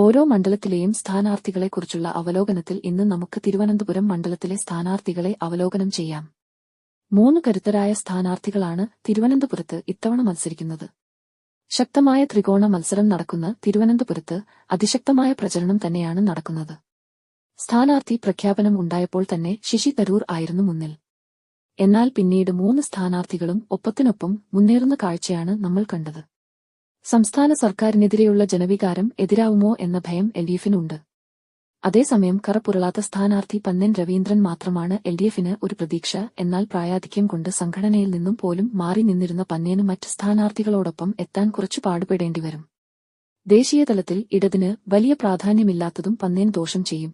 ഓരോ മണ്ഡലത്തിലെയും സ്ഥാനാർത്ഥികളെക്കുറിച്ചുള്ള അവലോകനത്തിൽ ഇന്ന് നമുക്ക് തിരുവനന്തപുരം മണ്ഡലത്തിലെ സ്ഥാനാർത്ഥികളെ അവലോകനം ചെയ്യാം. മൂന്ന് കരുത്തരായ സ്ഥാനാർത്ഥികളാണ് തിരുവനന്തപുരത്ത് ഇത്തവണ മത്സരിക്കുന്നത്. ശക്തമായ ത്രികോണ മത്സരം നടക്കുന്ന തിരുവനന്തപുരത്ത് അതിശക്തമായ പ്രചരണം തന്നെയാണ് നടക്കുന്നത്. സ്ഥാനാർത്ഥി പ്രഖ്യാപനം ഉണ്ടായപ്പോൾ തന്നെ ശിശി തരൂർ ആയിരുന്നു മുന്നിൽ. എന്നാൽ പിന്നീട് മൂന്ന് സ്ഥാനാർത്ഥികളും ഒപ്പത്തിനൊപ്പം മുന്നേറുന്ന കാഴ്ചയാണ് നമ്മൾ കണ്ടത്. സംസ്ഥാന സർക്കാരിനെതിരെയുള്ള ജനവികാരം എതിരാവുമോ എന്ന ഭയം എൽഡിഎഫിനുണ്ട് അതേസമയം കറപ്പുരളാത്ത സ്ഥാനാർത്ഥി പന്നൻ രവീന്ദ്രൻ മാത്രമാണ് എൽഡിഎഫിന് ഒരു പ്രതീക്ഷ എന്നാൽ പ്രായാധിക്യം കൊണ്ട് സംഘടനയിൽ നിന്നും പോലും മാറി നിന്നിരുന്ന പന്നേന് മറ്റ് സ്ഥാനാർത്ഥികളോടൊപ്പം എത്താൻ കുറച്ചു പാടുപെടേണ്ടിവരും ദേശീയതലത്തിൽ ഇടതിന് വലിയ പ്രാധാന്യമില്ലാത്തതും പന്നേൻ ദോഷം ചെയ്യും.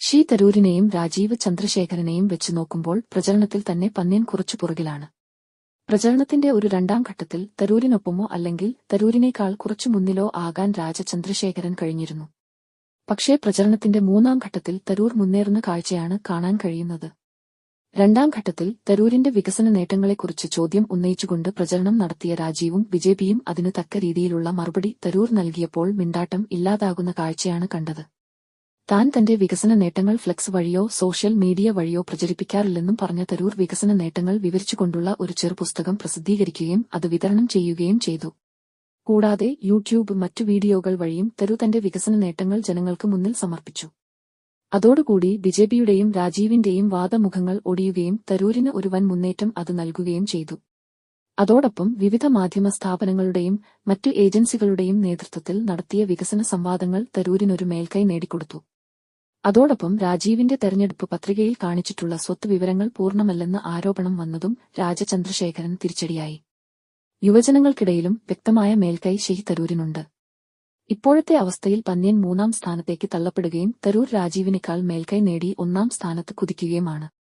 ഷീ തരൂരിനെയും രാജീവ് ചന്ദ്രശേഖരനെയും വെച്ച് നോക്കുമ്പോൾ പ്രചരണത്തിൽ തന്നെ പന്നേൻ കുറച്ചു പുറകിലാണ്. പ്രചരണത്തിന്റെ ഒരു രണ്ടാം ഘട്ടത്തിൽ തരൂരിനൊപ്പമോ അല്ലെങ്കിൽ തരൂരിനേക്കാൾ കുറച്ചു മുന്നിലോ ആകാൻ രാജ ചന്ദ്രശേഖരൻ കഴിഞ്ഞിരുന്നു. പക്ഷേ പ്രചരണത്തിന്റെ മൂന്നാം ഘട്ടത്തിൽ തരൂർ മുന്നേറുന്ന കാഴ്ചയാണ് കാണാൻ കഴിയുന്നത്. രണ്ടാം ഘട്ടത്തിൽ തരൂരിന്റെ വികസന നേട്ടങ്ങളെക്കുറിച്ച് ചോദ്യം ഉന്നയിച്ചുകൊണ്ട് പ്രചരണം നടത്തിയ രാജീവും ബിജെപിയും അതിനു തക്ക രീതിയിലുള്ള മറുപടി തരൂർ നൽകിയപ്പോൾ മിണ്ടാട്ടം ഇല്ലാതാകുന്ന കാഴ്ചയാണ് കണ്ടത്. താൻ തന്റെ വികസന നേട്ടങ്ങൾ ഫ്ലെക്സ് വഴിയോ സോഷ്യൽ മീഡിയ വഴിയോ പ്രചരിപ്പിക്കാറില്ലെന്നും പറഞ്ഞ തരൂർ വികസന നേട്ടങ്ങൾ വിവരിച്ചുകൊണ്ടുള്ള ഒരു ചെറുപുസ്തകം പ്രസിദ്ധീകരിക്കുകയും അത് വിതരണം ചെയ്യുകയും ചെയ്തു. കൂടാതെ യൂട്യൂബ് മറ്റു വീഡിയോകൾ വഴിയും തരൂ തന്റെ വികസന നേട്ടങ്ങൾ ജനങ്ങൾക്ക് മുന്നിൽ സമർപ്പിച്ചു. അതോടുകൂടി ബിജെപിയുടെയും രാജീവിന്റെയും വാദമുഖങ്ങൾ ഒടിയുകയും തരൂരിന് ഒരു വൻ മുന്നേറ്റം അത് നൽകുകയും ചെയ്തു. അതോടൊപ്പം വിവിധ മാധ്യമ സ്ഥാപനങ്ങളുടെയും മറ്റു ഏജൻസികളുടെയും നേതൃത്വത്തിൽ നടത്തിയ വികസന സംവാദങ്ങൾ തരൂരിനൊരു മേൽക്കൈ നേടിക്കൊടുത്തു. അതോടൊപ്പം രാജീവിന്റെ തെരഞ്ഞെടുപ്പ് പത്രികയിൽ കാണിച്ചിട്ടുള്ള സ്വത്ത് വിവരങ്ങൾ പൂർണമല്ലെന്ന ആരോപണം വന്നതും രാജചന്ദ്രശേഖരൻ തിരിച്ചടിയായി. യുവജനങ്ങൾക്കിടയിലും വ്യക്തമായ മേൽക്കൈ ഷെഹി തരൂരിനുണ്ട്. ഇപ്പോഴത്തെ അവസ്ഥയിൽ പന്ന്യൻ മൂന്നാം സ്ഥാനത്തേക്ക് തള്ളപ്പെടുകയും തരൂർ രാജീവിനേക്കാൾ മേൽക്കൈ നേടി ഒന്നാം സ്ഥാനത്ത് കുതിക്കുകയുമാണ്.